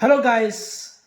Hello guys,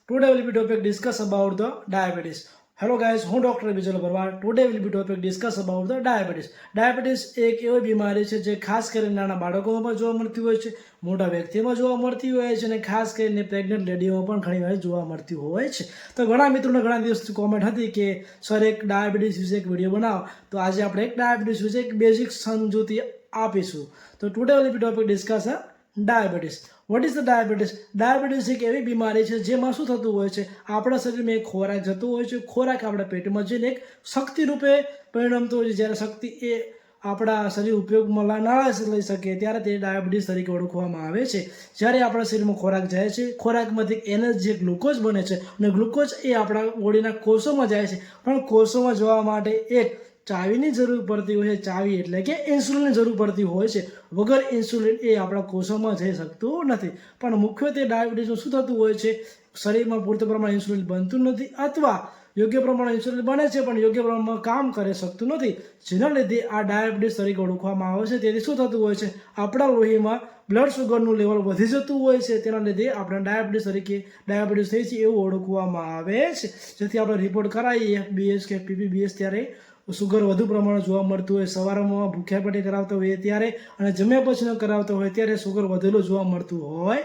today will be topic discuss about the diabetes. Hello guys હું doctor Vijay Parvar today will be topic discuss about the diabetes diabetes એક એવી બીમારી છે જે ખાસ કરીને નાના બાળકોમાં જોવા મળતી હોય છે મોટા વ્યક્તિમાં જોવા મળતી હોય છે અને ખાસ કરીને પ્રેગ્નન્ટ લેડીઓમાં પણ ઘણી વાર જોવા મળતી હોય છે. તો ઘણા મિત્રોને ઘણા દિવસથી કોમેન્ટ હતી કે સર એક ડાયાબિટીસ વિશે એક વીડિયો બનાવો. તો આજે આપણે એક ડાયાબિટીસ વિશે એક બેઝિક સમજૂતી આપીશું. તો today will be topic discuss diabetes. What is the diabetes diabetes એક એવી બીમારી છે જેમાં શું થતું હોય છે? આપણા શરીરમાં એક ખોરાક જતું હોય છે. ખોરાક આપણા પેટમાં જઈને એક શક્તિ રૂપે પરિણમતો હોય છે. જ્યારે શક્તિ એ આપણા શરીર ઉપયોગમાં ના લઈ શકે ત્યારે તે ડાયાબિટીસ તરીકે ઓળખવામાં આવે છે. જ્યારે આપણા શરીરમાં ખોરાક જાય છે, ખોરાકમાંથી એનર્જી ગ્લુકોઝ બને છે. અને ગ્લુકોઝ એ આપણા બોડીના કોષોમાં જાય છે. પણ કોષોમાં જવા માટે એક ચાવીની જરૂર પડતી હોય છે. ચાવી એટલે કે ઇન્સ્યુલિનની જરૂર પડતી હોય છે. વગર ઇન્સ્યુલિન એ આપણા કોષોમાં જઈ શકતું નથી. પણ મુખ્યત્વે ડાયાબિટીસનું શું થતું હોય છે? શરીરમાં પૂરતા પ્રમાણે ઇન્સ્યુલિન બનતું નથી અથવા યોગ્ય પ્રમાણે ઇન્સ્યુલિન બને છે પણ યોગ્ય પ્રમાણમાં કામ કરી શકતું નથી. જેના લીધે આ ડાયાબિટીસ તરીકે ઓળખવામાં આવે છે. તેથી શું થતું હોય છે? આપણા લોહીમાં બ્લડ શુગરનું લેવલ વધી જતું હોય છે. તેના લીધે આપણે ડાયાબિટીસ તરીકે ડાયાબિટીસ થઈ છે એવું ઓળખવામાં આવે છે. જેથી આપણે રિપોર્ટ કરાવીએ બીએસ કે પીપીબીએસ ત્યારે સુગર વધુ પ્રમાણમાં જોવા મળતું હોય, સવારમાં ભૂખ્યા પેટે કરાવતો હોય ત્યારે અને જમ્યા પછી કરાવતા હોય ત્યારે સુગર વધેલું જોવા મળતું હોય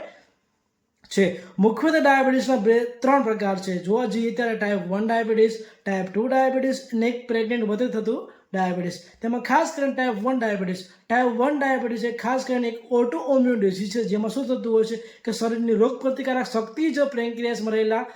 છે. મુખ્યત્વે ડાયાબિટીસના બે, ત્રણ પ્રકાર છે. જોવા જઈએ ત્યારે type one diabetes type two diabetes અને પ્રેગ્નેન્ટ વધુ થતું ડાયાબિટીસ. તેમાં ખાસ કરીને type one diabetes. Type one diabetes એ ખાસ કરીને એક ઓટો ઓમ્યુન ડિઝીઝ છે, જેમાં શું થતું હોય છે કે શરીરની રોગ પ્રતિકારક શક્તિ જ પ્રેન્ક્રિયાસમાં રહેલા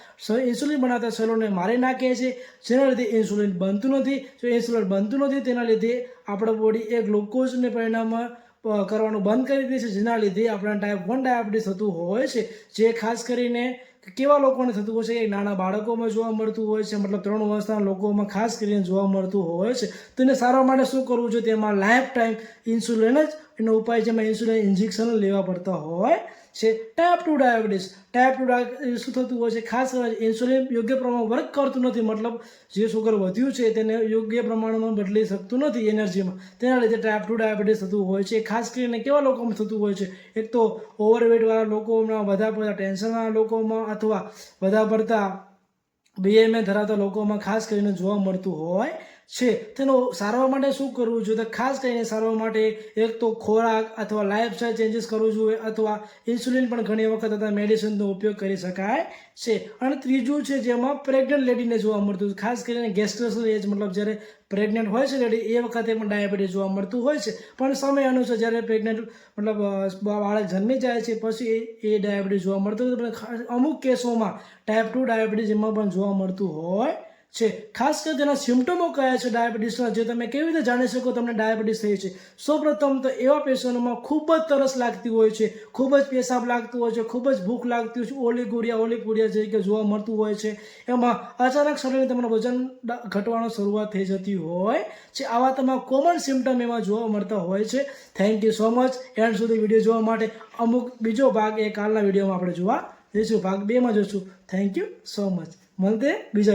ઇન્સ્યુલિન બનાવતા સેલોને મારી નાખે છે, જેના લીધે ઇન્સ્યુલિન બનતું નથી. જો ઇન્સ્યુલિન બનતું નથી, તેના લીધે આપણા બોડી એ ગ્લુકોઝને પરિણામ પ- કરવાનું બંધ કરી દે છે. જેના લીધે આપણા ટાઈપ વન ડાયાબિટીસ થતું હોય છે. જે ખાસ કરીને કેવા લોકોને થતું હોય છે? એ નાના બાળકોમાં જોવા મળતું હોય છે. મતલબ ત્રણ વર્ષના લોકોમાં ખાસ કરીને જોવા મળતું હોય છે. તો એને સારવાર માટે શું કરવું જોઈએ? તેમાં લાઈફ ટાઈમ ઇન્સ્યુલિન જ એનો ઉપાય જેમાં ઇન્સ્યુલિન ઇન્જેક્શન લેવા પડતા હોય. છે. Type two diabetes type two diabetes શું થતું હોય છે? ખાસ કરીને ઇન્સ્યુલિન યોગ્ય પ્રમાણમાં વર્ક કરતું નથી. મતલબ જે સુગર વધ્યું છે તેને યોગ્ય પ્રમાણમાં બદલી શકતું નથી એનર્જીમાં તેના લીધે ટાઈપ ટુ ડાયાબિટીસ થતું હોય છે. ખાસ કરીને કેવા લોકોમાં થતું હોય છે? એક તો ઓવરવેટવાળા લોકોમાં વધારે પડતા ટેન્શનવાળા લોકોમાં અથવા વધારે પડતા બીએમએ ધરાવતા લોકોમાં ખાસ કરીને જોવા મળતું હોય છે. તેનો સારવાર માટે શું કરવું જોઈએ? ખાસ કરીને સારવાર માટે એક તો ખોરાક અથવા લાઈફસ્ટાઈલ ચેન્જીસ કરવું જોઈએ અથવા ઇન્સ્યુલિન પણ ઘણી વખત અથવા મેડિસિનનો ઉપયોગ કરી શકાય છે. અને ત્રીજું છે જેમાં પ્રેગ્નન્ટ લેડીને જોવા મળતું ખાસ કરીને ગેસ્ટ્રેશનલ એજ મતલબ જ્યારે પ્રેગ્નન્ટ હોય છે લેડી એ વખતે પણ ડાયાબિટીસ જોવા મળતું હોય છે. પણ સમય અનુસાર જ્યારે પ્રેગ્નન્ટ મતલબ બાળક જન્મી જાય છે, પછી એ ડાયાબિટીસ જોવા મળતું અમુક કેસોમાં ટાઈપ ટુ ડાયાબિટીસ એમાં પણ જોવા મળતું હોય છે. ખાસ કરીને તેના સિમ્ટમો કયા છે ડાયાબિટીસના જે તમે કેવી રીતે જાણી શકો તમને ડાયાબિટીસ થઈ છે? સૌપ્રથમ તો એવા પેશન્ટોમાં ખૂબ જ તરસ લાગતી હોય છે. ખૂબ જ પેશાબ લાગતું હોય છે. ખૂબ જ ભૂખ લાગતી હોય છે. ઓલિગુરિયા ઓલિગુરિયા જે કે જોવા મળતું હોય છે. એમાં અચાનક શરીરને તમારું વજન ઘટવાનો શરૂઆત થઈ જતી હોય છે. આવા તમામ કોમન સિમ્ટમ એમાં જોવા મળતા હોય છે. Thank you so much and સુધી વીડિયો જોવા માટે અમુક બીજો ભાગ એ કાલના વિડીયોમાં આપણે જોવા જઈશું. ભાગ બેમાં જોશું થેન્ક યુ સો મચ મળતે બીજા